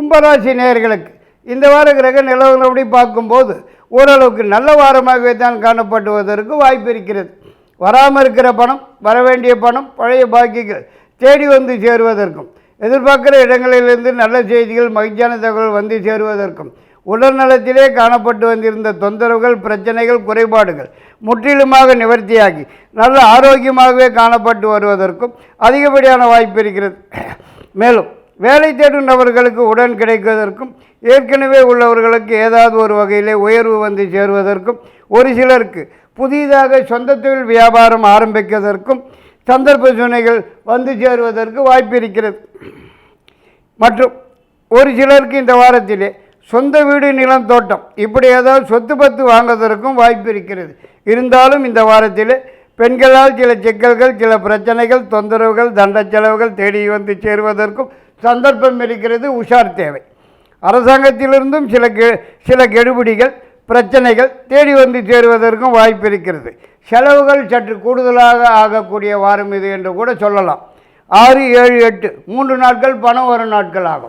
கும்பராசி நேயர்களுக்கு இந்த வார கிரக நிலவரப்படி பார்க்கும்போது ஓரளவுக்கு நல்ல வாரமாகவே தான் காணப்படுவதற்கு வாய்ப்பு இருக்கிறது. வராமல் இருக்கிற பணம் வர வேண்டிய பணம் பழைய பாக்கிகள் தேடி வந்து சேருவதற்கும் எதிர்பார்க்குற இடங்களிலிருந்து நல்ல செய்திகள் மகிழ்ச்சியான தகவல் வந்து சேருவதற்கும் உடல் நலத்திலே காணப்பட்டு வந்திருந்த தொந்தரவுகள் பிரச்சனைகள் குறைபாடுகள் முற்றிலுமாக நிவர்த்தியாகி நல்ல ஆரோக்கியமாகவே காணப்பட்டு வருவதற்கும் அதிகப்படியான வாய்ப்பு இருக்கிறது. மேலும் வேலை தேடும் நபர்களுக்கு உடன் கிடைப்பதற்கும் ஏற்கனவே உள்ளவர்களுக்கு ஏதாவது ஒரு வகையிலே உயர்வு வந்து சேருவதற்கும் ஒரு சிலருக்கு புதிதாக சொந்த தொழில் வியாபாரம் ஆரம்பிப்பதற்கும் சந்தர்ப்ப சுனைகள் வந்து சேருவதற்கு வாய்ப்பு இருக்கிறது. மற்றும் ஒரு சிலருக்கு இந்த வாரத்திலே சொந்த வீடு நிலம் தோட்டம் இப்படி ஏதாவது சொத்து பத்து வாங்குவதற்கும் வாய்ப்பு இருக்கிறது. இருந்தாலும் இந்த வாரத்தில் பெண்களால் சில சிக்கல்கள் சில பிரச்சனைகள் தொந்தரவுகள் தண்ட செலவுகள் தேடி வந்து சேருவதற்கும் சந்தர்ப்பம் இருக்கிறது உஷார் தேவை. அரசாங்கத்திலிருந்தும் சில கெ சில கெடுபிடிகள் பிரச்சனைகள் தேடி வந்து சேருவதற்கும் வாய்ப்பு இருக்கிறது. செலவுகள் சற்று கூடுதலாக ஆகக்கூடிய வாரம் இது என்று கூட சொல்லலாம். ஆறு ஏழு எட்டு மூன்று நாட்கள் பணம் வரும் நாட்கள் ஆகும்.